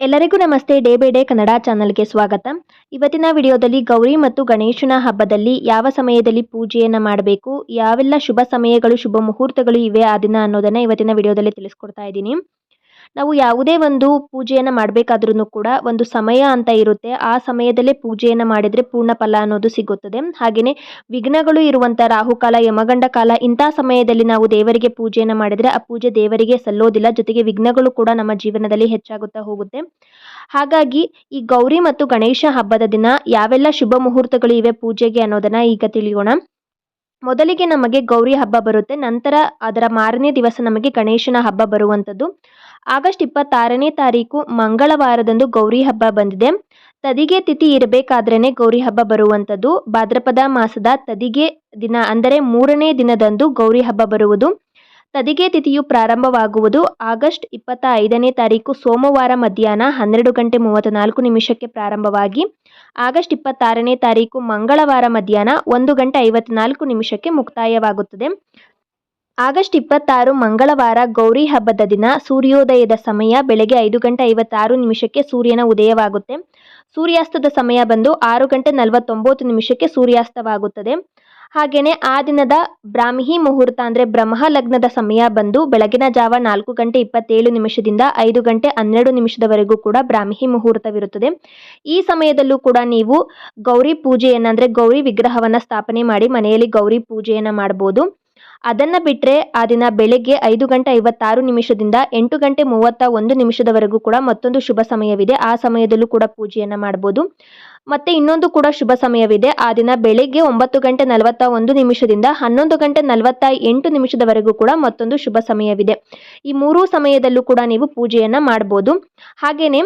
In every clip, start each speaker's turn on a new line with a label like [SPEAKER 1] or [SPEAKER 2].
[SPEAKER 1] ಎಲ್ಲರಿಗೂ ನಮಸ್ತೆ. Day by day Kannada ಚಾನಲ್ಗೆ ಸ್ವಾಗತ. ಇವತ್ತಿನ ವಿಡಿಯೋದಲ್ಲಿ ಗೌರಿ ಮತ್ತು ಗಣೇಶನ ಹಬ್ಬದಲ್ಲಿ ಯಾವ ಸಮಯದಲ್ಲಿ ಪೂಜೆಯನ್ನು ಮಾಡಬೇಕು, ಯಾವೆಲ್ಲ ಶುಭ ಸಮಯಗಳು, ಶುಭ ಮುಹೂರ್ತಗಳು ಇವೆ ಆ ದಿನ ಅನ್ನೋದನ್ನು ಇವತ್ತಿನ ವಿಡಿಯೋದಲ್ಲಿ ತಿಳಿಸ್ಕೊಡ್ತಾ ಇದ್ದೀನಿ. ನಾವು ಯಾವುದೇ ಒಂದು ಪೂಜೆಯನ್ನು ಮಾಡಬೇಕಾದ್ರೂ ಕೂಡ ಒಂದು ಸಮಯ ಅಂತ ಇರುತ್ತೆ. ಆ ಸಮಯದಲ್ಲೇ ಪೂಜೆಯನ್ನು ಮಾಡಿದರೆ ಪೂರ್ಣ ಫಲ ಅನ್ನೋದು ಸಿಗುತ್ತದೆ. ಹಾಗೆಯೇ ವಿಘ್ನಗಳು ಇರುವಂಥ ರಾಹುಕಾಲ, ಯಮಗಂಡ ಕಾಲ ಇಂಥ ಸಮಯದಲ್ಲಿ ನಾವು ದೇವರಿಗೆ ಪೂಜೆಯನ್ನು ಮಾಡಿದರೆ ಆ ಪೂಜೆ ದೇವರಿಗೆ ಸಲ್ಲೋದಿಲ್ಲ. ಜೊತೆಗೆ ವಿಘ್ನಗಳು ಕೂಡ ನಮ್ಮ ಜೀವನದಲ್ಲಿ ಹೆಚ್ಚಾಗುತ್ತಾ ಹೋಗುತ್ತೆ. ಹಾಗಾಗಿ ಈ ಗೌರಿ ಮತ್ತು ಗಣೇಶ ಹಬ್ಬದ ದಿನ ಯಾವೆಲ್ಲ ಶುಭ ಮುಹೂರ್ತಗಳು ಇವೆ ಪೂಜೆಗೆ ಅನ್ನೋದನ್ನ ಈಗ ತಿಳಿಯೋಣ. ಮೊದಲಿಗೆ ನಮಗೆ ಗೌರಿ ಹಬ್ಬ ಬರುತ್ತೆ, ನಂತರ ಅದರ ಮಾರನೇ ದಿವಸ ನಮಗೆ ಗಣೇಶನ ಹಬ್ಬ ಬರುವಂಥದ್ದು. ಆಗಸ್ಟ್ ಇಪ್ಪತ್ತಾರನೇ ತಾರೀಕು ಮಂಗಳವಾರದಂದು ಗೌರಿ ಹಬ್ಬ ಬಂದಿದೆ. ತದಿಗೆ ತಿಥಿ ಇರಬೇಕಾದ್ರೇ ಗೌರಿ ಹಬ್ಬ ಬರುವಂಥದ್ದು. ಭಾದ್ರಪದ ಮಾಸದ ತದಿಗೆ ದಿನ, ಅಂದರೆ ಮೂರನೇ ದಿನದಂದು ಗೌರಿ ಹಬ್ಬ ಬರುವುದು. ತದಿಗೆ ತಿಥಿಯು ಪ್ರಾರಂಭವಾಗುವುದು ಆಗಸ್ಟ್ ಇಪ್ಪತ್ತ ಐದನೇ ತಾರೀಕು ಸೋಮವಾರ ಮಧ್ಯಾಹ್ನ ಹನ್ನೆರಡು ಗಂಟೆ ಮೂವತ್ತ್ನಾಲ್ಕು ನಿಮಿಷಕ್ಕೆ ಪ್ರಾರಂಭವಾಗಿ ಆಗಸ್ಟ್ ಇಪ್ಪತ್ತಾರನೇ ತಾರೀಕು ಮಂಗಳವಾರ ಮಧ್ಯಾಹ್ನ ಒಂದು ಗಂಟೆ ಐವತ್ನಾಲ್ಕು ನಿಮಿಷಕ್ಕೆ ಮುಕ್ತಾಯವಾಗುತ್ತದೆ. ಆಗಸ್ಟ್ ಇಪ್ಪತ್ತಾರು ಮಂಗಳವಾರ ಗೌರಿ ಹಬ್ಬದ ದಿನ ಸೂರ್ಯೋದಯದ ಸಮಯ ಬೆಳಗ್ಗೆ ಐದು ಗಂಟೆ ಐವತ್ತಾರು ನಿಮಿಷಕ್ಕೆ ಸೂರ್ಯನ ಉದಯವಾಗುತ್ತೆ. ಸೂರ್ಯಾಸ್ತದ ಸಮಯ ಬಂದು ಆರು ಗಂಟೆ ನಲವತ್ತೊಂಬತ್ತು ನಿಮಿಷಕ್ಕೆ ಸೂರ್ಯಾಸ್ತವಾಗುತ್ತದೆ. ಹಾಗೆಯೇ ಆ ದಿನದ ಬ್ರಾಹ್ಮಿ ಮುಹೂರ್ತ ಅಂದರೆ ಬ್ರಹ್ಮ ಲಗ್ನದ ಸಮಯ ಬಂದು ಬೆಳಗಿನ ಜಾವ ನಾಲ್ಕು ಗಂಟೆ ಇಪ್ಪತ್ತೇಳು ನಿಮಿಷದಿಂದ ಐದು ಗಂಟೆ ಹನ್ನೆರಡು ನಿಮಿಷದವರೆಗೂ ಕೂಡ ಬ್ರಾಹ್ಮಿ ಮುಹೂರ್ತವಿರುತ್ತದೆ. ಈ ಸಮಯದಲ್ಲೂ ಕೂಡ ನೀವು ಗೌರಿ ಪೂಜೆಯನ್ನು ಅಂದರೆ ಗೌರಿ ವಿಗ್ರಹವನ್ನು ಸ್ಥಾಪನೆ ಮಾಡಿ ಮನೆಯಲ್ಲಿ ಗೌರಿ ಪೂಜೆಯನ್ನು ಮಾಡ್ಬೋದು. ಅದನ್ನು ಬಿಟ್ಟರೆ ಆ ದಿನ ಬೆಳಗ್ಗೆ ಐದು ಗಂಟೆ ಐವತ್ತಾರು ನಿಮಿಷದಿಂದ ಎಂಟು ಗಂಟೆ ಮೂವತ್ತ ಒಂದು ನಿಮಿಷದವರೆಗೂ ಕೂಡ ಮತ್ತೊಂದು ಶುಭ ಸಮಯವಿದೆ. ಆ ಸಮಯದಲ್ಲೂ ಕೂಡ ಪೂಜೆಯನ್ನು ಮಾಡ್ಬೋದು. ಮತ್ತೆ ಇನ್ನೊಂದು ಕೂಡ ಶುಭ ಸಮಯವಿದೆ. ಆ ದಿನ ಬೆಳಗ್ಗೆ ಒಂಬತ್ತು ಗಂಟೆ ನಲವತ್ತ ಒಂದು ನಿಮಿಷದಿಂದ ಹನ್ನೊಂದು ಗಂಟೆ ನಲವತ್ತ ಎಂಟು ನಿಮಿಷದವರೆಗೂ ಕೂಡ ಮತ್ತೊಂದು ಶುಭ ಸಮಯವಿದೆ. ಈ ಮೂರೂ ಸಮಯದಲ್ಲೂ ಕೂಡ ನೀವು ಪೂಜೆಯನ್ನು ಮಾಡ್ಬೋದು. ಹಾಗೆಯೇ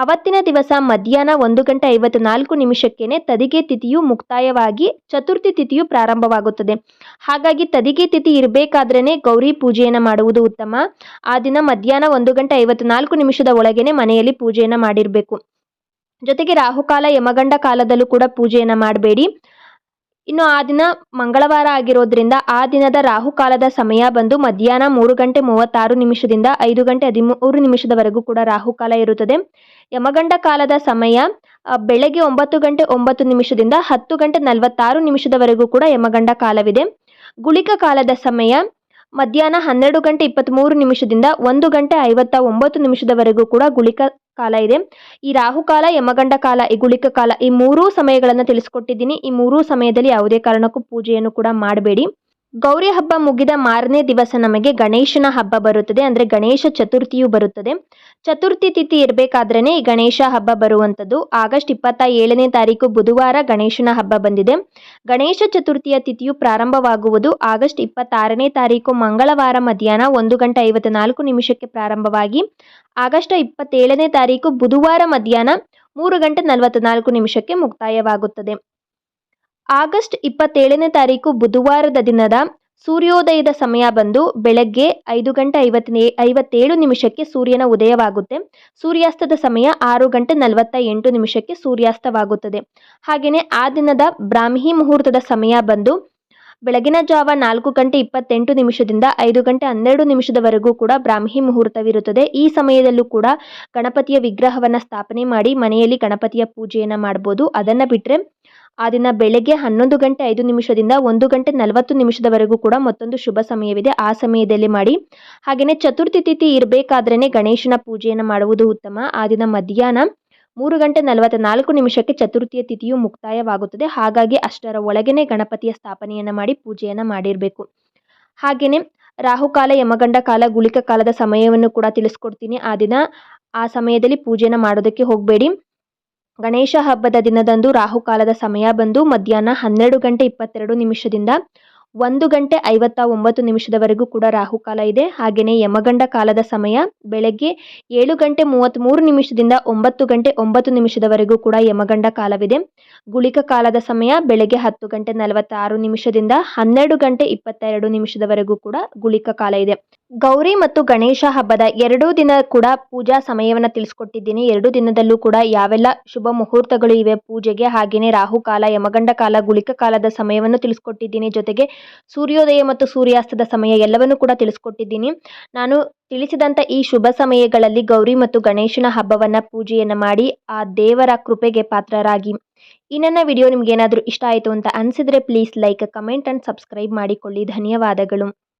[SPEAKER 1] ಅವತ್ತಿನ ದಿವಸ ಮಧ್ಯಾಹ್ನ ಒಂದು ಗಂಟೆ ಐವತ್ನಾಲ್ಕು ನಿಮಿಷಕ್ಕೇನೆ ತದಿಗೆ ತಿಥಿಯು ಮುಕ್ತಾಯವಾಗಿ ಚತುರ್ಥಿ ತಿಥಿಯು ಪ್ರಾರಂಭವಾಗುತ್ತದೆ. ಹಾಗಾಗಿ ತದಿಗೆ ತಿಥಿ ಇರಬೇಕಾದ್ರೇ ಗೌರಿ ಪೂಜೆಯನ್ನು ಮಾಡುವುದು ಉತ್ತಮ. ಆ ದಿನ ಮಧ್ಯಾಹ್ನ ಒಂದು ಗಂಟೆ ಐವತ್ನಾಲ್ಕು ನಿಮಿಷದ ಒಳಗೇನೆ ಮನೆಯಲ್ಲಿ ಪೂಜೆಯನ್ನು ಮಾಡಿರಬೇಕು. ಜೊತೆಗೆ ರಾಹುಕಾಲ ಯಮಗಂಡ ಕಾಲದಲ್ಲೂ ಕೂಡ ಪೂಜೆಯನ್ನು ಮಾಡಬೇಡಿ. ಇನ್ನು ಆ ದಿನ ಮಂಗಳವಾರ ಆಗಿರೋದ್ರಿಂದ ಆ ದಿನದ ರಾಹುಕಾಲದ ಸಮಯ ಬಂದು ಮಧ್ಯಾಹ್ನ ಮೂರು ಗಂಟೆ ಮೂವತ್ತಾರು ನಿಮಿಷದಿಂದ ಐದು ಗಂಟೆ ಹದಿಮೂರು ನಿಮಿಷದವರೆಗೂ ಕೂಡ ರಾಹುಕಾಲ ಇರುತ್ತದೆ. ಯಮಗಂಡ ಕಾಲದ ಸಮಯ ಬೆಳಗ್ಗೆ ಒಂಬತ್ತು ಗಂಟೆ ಒಂಬತ್ತು ನಿಮಿಷದಿಂದ ಹತ್ತು ಗಂಟೆ ನಲವತ್ತಾರು ನಿಮಿಷದವರೆಗೂ ಕೂಡ ಯಮಗಂಡ ಕಾಲವಿದೆ. ಗುಳಿಕ ಕಾಲದ ಸಮಯ ಮಧ್ಯಾಹ್ನ ಹನ್ನೆರಡು ಗಂಟೆ ಇಪ್ಪತ್ತ್ಮೂರು ನಿಮಿಷದಿಂದ ಒಂದು ಗಂಟೆ ಐವತ್ತ ಒಂಬತ್ತು ನಿಮಿಷದವರೆಗೂ ಕೂಡ ಗುಳಿಕ ಕಾಲ ಇದೆ. ಈ ರಾಹುಕಾಲ ಯಮಗಂಡ ಕಾಲ, ಈ ಗುಳಿಕ ಕಾಲ ಈ ಮೂರೂ ಸಮಯಗಳನ್ನು ತಿಳಿಸ್ಕೊಟ್ಟಿದ್ದೀನಿ. ಈ ಮೂರೂ ಸಮಯದಲ್ಲಿ ಯಾವುದೇ ಕಾರಣಕ್ಕೂ ಪೂಜೆಯನ್ನು ಕೂಡ ಮಾಡಬೇಡಿ. ಗೌರಿ ಹಬ್ಬ ಮುಗಿದ ಮಾರನೇ ದಿವಸ ನಮಗೆ ಗಣೇಶನ ಹಬ್ಬ ಬರುತ್ತದೆ. ಅಂದರೆ ಗಣೇಶ ಚತುರ್ಥಿಯು ಬರುತ್ತದೆ. ಚತುರ್ಥಿ ತಿಥಿ ಇರಬೇಕಾದ್ರೇ ಈ ಗಣೇಶ ಹಬ್ಬ ಬರುವಂಥದ್ದು. ಆಗಸ್ಟ್ ಇಪ್ಪತ್ತ ಏಳನೇ ತಾರೀಕು ಬುಧವಾರ ಗಣೇಶನ ಹಬ್ಬ ಬಂದಿದೆ. ಗಣೇಶ ಚತುರ್ಥಿಯ ತಿಥಿಯು ಪ್ರಾರಂಭವಾಗುವುದು ಆಗಸ್ಟ್ ಇಪ್ಪತ್ತಾರನೇ ತಾರೀಕು ಮಂಗಳವಾರ ಮಧ್ಯಾಹ್ನ ಒಂದು ಗಂಟೆ ಐವತ್ನಾಲ್ಕು ನಿಮಿಷಕ್ಕೆ ಪ್ರಾರಂಭವಾಗಿ ಆಗಸ್ಟ್ ಇಪ್ಪತ್ತೇಳನೇ ತಾರೀಕು ಬುಧವಾರ ಮಧ್ಯಾಹ್ನ ಮೂರು ಗಂಟೆ ನಲವತ್ತ್ನಾಲ್ಕು ನಿಮಿಷಕ್ಕೆ ಮುಕ್ತಾಯವಾಗುತ್ತದೆ. ಆಗಸ್ಟ್ ಇಪ್ಪತ್ತೇಳನೇ ತಾರೀಕು ಬುಧವಾರದ ದಿನದ ಸೂರ್ಯೋದಯದ ಸಮಯ ಬಂದು ಬೆಳಗ್ಗೆ ಐದು ಗಂಟೆ ಐವತ್ತನೇ ಐವತ್ತೇಳು ನಿಮಿಷಕ್ಕೆ ಸೂರ್ಯನ ಉದಯವಾಗುತ್ತೆ. ಸೂರ್ಯಾಸ್ತದ ಸಮಯ ಆರು ಗಂಟೆ ನಲವತ್ತ ಎಂಟು ನಿಮಿಷಕ್ಕೆ ಸೂರ್ಯಾಸ್ತವಾಗುತ್ತದೆ. ಹಾಗೆಯೇ ಆ ದಿನದ ಬ್ರಾಹ್ಮಿ ಮುಹೂರ್ತದ ಸಮಯ ಬಂದು ಬೆಳಗಿನ ಜಾವ ನಾಲ್ಕು ಗಂಟೆ ಇಪ್ಪತ್ತೆಂಟು ನಿಮಿಷದಿಂದ ಐದು ಗಂಟೆ ಹನ್ನೆರಡು ನಿಮಿಷದವರೆಗೂ ಕೂಡ ಬ್ರಾಹ್ಮಿ ಮುಹೂರ್ತವಿರುತ್ತದೆ. ಈ ಸಮಯದಲ್ಲೂ ಕೂಡ ಗಣಪತಿಯ ವಿಗ್ರಹವನ್ನು ಸ್ಥಾಪನೆ ಮಾಡಿ ಮನೆಯಲ್ಲಿ ಗಣಪತಿಯ ಪೂಜೆಯನ್ನು ಮಾಡ್ಬೋದು. ಅದನ್ನು ಬಿಟ್ಟರೆ ಆ ದಿನ ಬೆಳಗ್ಗೆ ಹನ್ನೊಂದು ಗಂಟೆ ಐದು ನಿಮಿಷದಿಂದ ಒಂದು ಗಂಟೆ ನಲವತ್ತು ನಿಮಿಷದವರೆಗೂ ಕೂಡ ಮತ್ತೊಂದು ಶುಭ ಸಮಯವಿದೆ. ಆ ಸಮಯದಲ್ಲಿ ಮಾಡಿ. ಹಾಗೆಯೇ ಚತುರ್ಥಿ ತಿಥಿ ಇರಬೇಕಾದ್ರೇ ಗಣೇಶನ ಪೂಜೆಯನ್ನು ಮಾಡುವುದು ಉತ್ತಮ. ಆ ದಿನ ಮಧ್ಯಾಹ್ನ ಮೂರು ಗಂಟೆ ನಲವತ್ತ ನಾಲ್ಕು ನಿಮಿಷಕ್ಕೆ ಚತುರ್ಥಿಯ ತಿಥಿಯು ಮುಕ್ತಾಯವಾಗುತ್ತದೆ. ಹಾಗಾಗಿ ಅಷ್ಟರ ಒಳಗೇನೆ ಗಣಪತಿಯ ಸ್ಥಾಪನೆಯನ್ನು ಮಾಡಿ ಪೂಜೆಯನ್ನು ಮಾಡಿರಬೇಕು. ಹಾಗೆಯೇ ರಾಹುಕಾಲ, ಯಮಗಂಡ ಕಾಲ, ಗುಳಿಕ ಕಾಲದ ಸಮಯವನ್ನು ಕೂಡ ತಿಳಿಸ್ಕೊಡ್ತೀನಿ. ಆ ದಿನ ಆ ಸಮಯದಲ್ಲಿ ಪೂಜೆಯನ್ನು ಮಾಡೋದಕ್ಕೆ ಹೋಗಬೇಡಿ. ಗಣೇಶ ಹಬ್ಬದ ದಿನದಂದು ರಾಹುಕಾಲದ ಸಮಯ ಬಂದು ಮಧ್ಯಾಹ್ನ ಹನ್ನೆರಡು ಗಂಟೆ ಇಪ್ಪತ್ತೆರಡು ನಿಮಿಷದಿಂದ ಒಂದು ಗಂಟೆ ಐವತ್ತ ಒಂಬತ್ತು ನಿಮಿಷದವರೆಗೂ ಕೂಡ ರಾಹುಕಾಲ ಇದೆ. ಹಾಗೆಯೇ ಯಮಗಂಡ ಕಾಲದ ಸಮಯ ಬೆಳಗ್ಗೆ ಏಳು ಗಂಟೆ ಮೂವತ್ತ್ಮೂರು ನಿಮಿಷದಿಂದ ಒಂಬತ್ತು ಗಂಟೆ ಒಂಬತ್ತು ನಿಮಿಷದವರೆಗೂ ಕೂಡ ಯಮಗಂಡ ಕಾಲವಿದೆ. ಗುಳಿಕ ಕಾಲದ ಸಮಯ ಬೆಳಗ್ಗೆ ಹತ್ತು ಗಂಟೆ ನಲವತ್ತಾರು ನಿಮಿಷದಿಂದ ಹನ್ನೆರಡು ಗಂಟೆ ಇಪ್ಪತ್ತೆರಡು ನಿಮಿಷದವರೆಗೂ ಕೂಡ ಗುಳಿಕ ಕಾಲ ಇದೆ. ಗೌರಿ ಮತ್ತು ಗಣೇಶ ಹಬ್ಬದ ಎರಡೂ ದಿನ ಕೂಡ ಪೂಜಾ ಸಮಯವನ್ನು ತಿಳಿಸ್ಕೊಟ್ಟಿದ್ದೀನಿ. ಎರಡೂ ದಿನದಲ್ಲೂ ಕೂಡ ಯಾವೆಲ್ಲ ಶುಭ ಮುಹೂರ್ತಗಳು ಇವೆ ಪೂಜೆಗೆ ಹಾಗೆಯೇ ರಾಹುಕಾಲ ಯಮಗಂಡ ಕಾಲ, ಗುಳಿಕ ಕಾಲದ ಸಮಯವನ್ನು ತಿಳಿಸ್ಕೊಟ್ಟಿದ್ದೀನಿ. ಜೊತೆಗೆ ಸೂರ್ಯೋದಯ ಮತ್ತು ಸೂರ್ಯಾಸ್ತದ ಸಮಯ ಎಲ್ಲವನ್ನು ಕೂಡ ತಿಳಿಸ್ಕೊಟ್ಟಿದ್ದೀನಿ. ನಾನು ತಿಳಿಸಿದಂಥ ಈ ಶುಭ ಸಮಯಗಳಲ್ಲಿ ಗೌರಿ ಮತ್ತು ಗಣೇಶನ ಹಬ್ಬವನ್ನು ಪೂಜೆಯನ್ನು ಮಾಡಿ ಆ ದೇವರ ಕೃಪೆಗೆ ಪಾತ್ರರಾಗಿ. ಈ ನನ್ನ ವಿಡಿಯೋ ನಿಮ್ಗೆ ಏನಾದರೂ ಇಷ್ಟ ಆಯಿತು ಅಂತ ಅನಿಸಿದರೆ please like comment and subscribe ಮಾಡಿಕೊಳ್ಳಿ. ಧನ್ಯವಾದಗಳು.